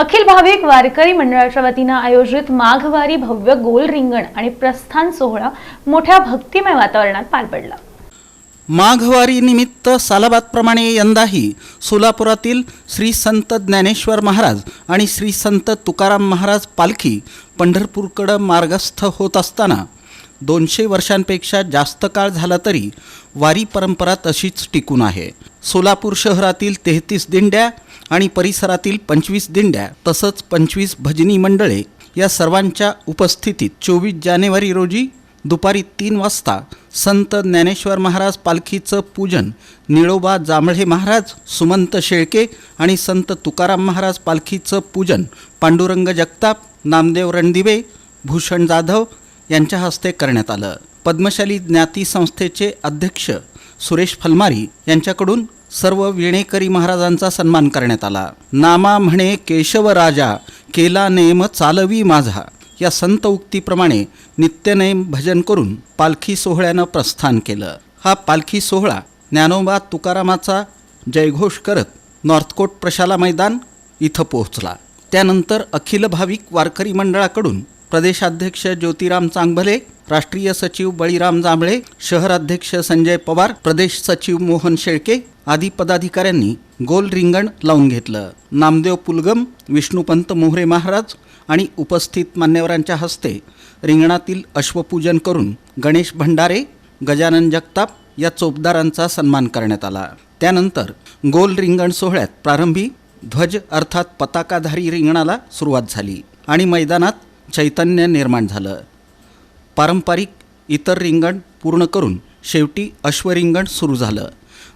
अखिल भाविक वारकरी मंडळाच्या वतीनं आयोजित माघवारी भव्य गोल रिंगण आणि प्रस्थान सोहळा मोठ्या भक्तिमय वातावरणात पार पडला. माघवारी निमित्त सालाबादप्रमाणे यंदाही सोलापुरातील श्री संत ज्ञानेश्वर महाराज आणि श्री संत तुकाराम महाराज पालखी पंढरपूरकडं मार्गस्थ होत असताना दोनशे वर्षांपेक्षा जास्त काळ झाला तरी वारी परंपरा तशीच टिकून आहे. सोलापूर शहरातील तेहतीस दिंड्या आणि परिसरातील पंचवीस दिंड्या तसंच पंचवीस भजनी मंडळे या सर्वांच्या उपस्थितीत चोवीस जानेवारी रोजी दुपारी तीन वाजता संत ज्ञानेश्वर महाराज पालखीचं पूजन निळोबा जांभळे महाराज सुमंत शेळके आणि संत तुकाराम महाराज पालखीचं पूजन पांडुरंग जगताप नामदेव रणदिवे भूषण जाधव यांच्या हस्ते करण्यात आलं. पद्मशाली ज्ञाती संस्थेचे अध्यक्ष सुरेश फलमारी यांच्याकडून सर्व विणेकरी महाराजांचा सन्मान करण्यात आला. नामा म्हणे केशव राजा केला नेम चालवी माझा. या संत उक्तीप्रमाणे नित्यनेम भजन करून पालखी सोहळ्यानं प्रस्थान केलं. हा पालखी सोहळा ज्ञानोबा तुकारामाचा जयघोष करत नॉर्थकोट प्रशाला मैदान इथं पोहोचला. त्यानंतर अखिल भाविक वारकरी मंडळाकडून प्रदेशाध्यक्ष ज्योतिराम चांगभले राष्ट्रीय सचिव बळीराम जांभळे शहराध्यक्ष संजय पवार प्रदेश सचिव मोहन शेळके आदी पदाधिकाऱ्यांनी गोल रिंगण लावून घेतलं. नामदेव पुलगम विष्णुपंत मोहरे महाराज आणि उपस्थित मान्यवरांच्या हस्ते रिंगणातील अश्वपूजन करून गणेश भंडारे गजानन जगताप या चोपदारांचा सन्मान करण्यात आला. त्यानंतर गोल रिंगण सोहळ्यात प्रारंभी ध्वज अर्थात पताकाधारी रिंगणाला सुरुवात झाली आणि मैदानात चैतन्य निर्माण झालं. पारंपरिक इतर रिंगण पूर्ण करून शेवटी अश्वरिंगण सुरू झालं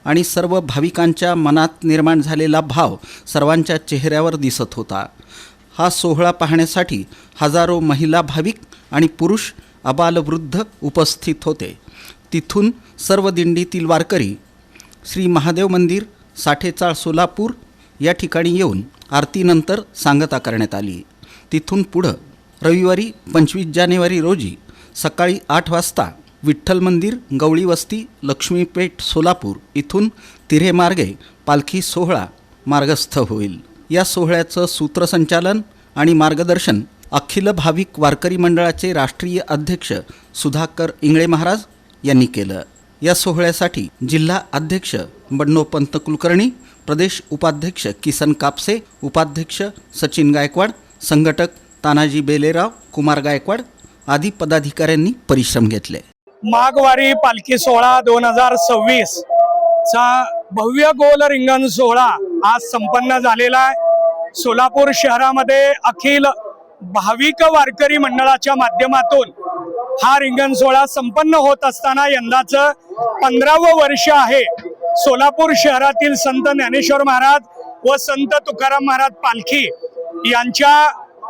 आणि सर्व भाविकांच्या मनात निर्माण झालेला भाव सर्वांच्या चेहऱ्यावर दिसत होता. हा सोहळा पाहण्यासाठी हजारो महिला भाविक आणि पुरुष अबालवृद्ध उपस्थित होते. तिथून सर्व दिंडीतील वारकरी श्री महादेव मंदिर साठेचाळ सोलापूर या ठिकाणी येऊन आरतीनंतर सांगता करण्यात आली. तिथून पुढं रविवारी पंचवीस जानेवारी रोजी सकाळी आठ वाजता विठ्ठल मंदिर गवळी वस्ती लक्ष्मीपेठ सोलापूर इथून तिऱ्हेमार्गे पालखी सोहळा मार्गस्थ होईल. या सोहळ्याचं सूत्रसंचालन आणि मार्गदर्शन अखिल भाविक वारकरी मंडळाचे राष्ट्रीय अध्यक्ष सुधाकर इंगळे महाराज यांनी केलं. या सोहळ्यासाठी जिल्हा अध्यक्ष बडनोपंत कुलकर्णी प्रदेश उपाध्यक्ष किसन कापसे उपाध्यक्ष सचिन गायकवाड संघटक तानाजी बेलेराव कुमार गायकवाड आदी पदाधिकाऱ्यांनी परिश्रम घेतले. माघवारी पालखी सोहळा दोन हजार सव्वीस चा भव्य गोल रिंगण सोहळा आज संपन्न झालेला आहे. सोलापूर शहरामध्ये अखिल भाविक वारकरी मंडळाच्या माध्यमातून हा रिंगण सोहळा संपन्न होत असताना यंदाचं पंधरावं वर्ष आहे. सोलापूर शहरातील संत ज्ञानेश्वर महाराज व संत तुकाराम महाराज पालखी यांच्या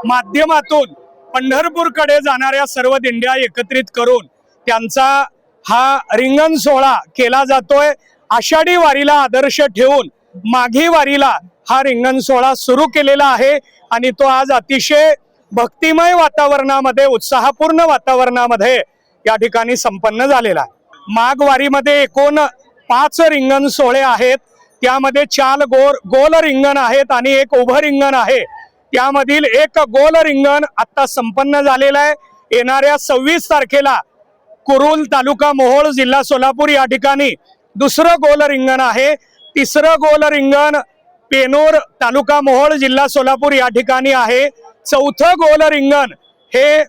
माध्यमातून पंढरपूरकडे जाणाऱ्या सर्व दिंड्या एकत्रित करून त्यांचा हा रिंगण सोहळा केला जातोय. आषाढी वारीला आदर्श ठेवून माघी वारीला हा रिंगण सोहळा सुरू केलेला आहे आणि तो आज अतिशय भक्तिमय वातावरणामध्ये उत्साहपूर्ण वातावरणामध्ये या ठिकाणी संपन्न झालेला आहे. माघ वारीमध्ये एकूण पाच रिंगण सोहळे आहेत. त्यामध्ये चार गोर गोल रिंगण आहेत आणि एक उभं रिंगण आहे. त्यामधील एक गोल रिंगण आता संपन्न झालेलं आहे. येणाऱ्या सव्वीस तारखेला कुरुल तालुका मोहोळ जिल्हा सोलापूर या ठिकाणी दुसरं गोल रिंगण आहे. तिसरं गोल रिंगण पेनोर तालुका मोहोळ जिल्हा सोलापूर या ठिकाणी आहे. चौथं गोल रिंगण हे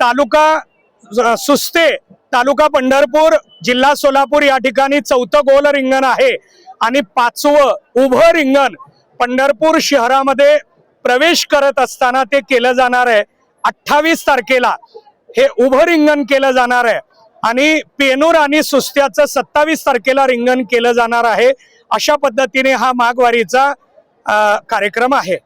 तालुका सुस्ते तालुका पंढरपूर जिल्हा सोलापूर या ठिकाणी चौथं गोल रिंगण आहे. आणि पाचवं उभं रिंगण पंढरपूर शहरामध्ये प्रवेश करत असताना ते केलं जाणार आहे. अठ्ठावीस तारखेला हे उभं रिंगण केलं जाणार आहे. आणि पेनूर आणि सुस्त्याचं सत्तावीस तारखेला रिंगण केलं जाणार आहे. अशा पद्धतीने हा माघवारीचा कार्यक्रम आहे.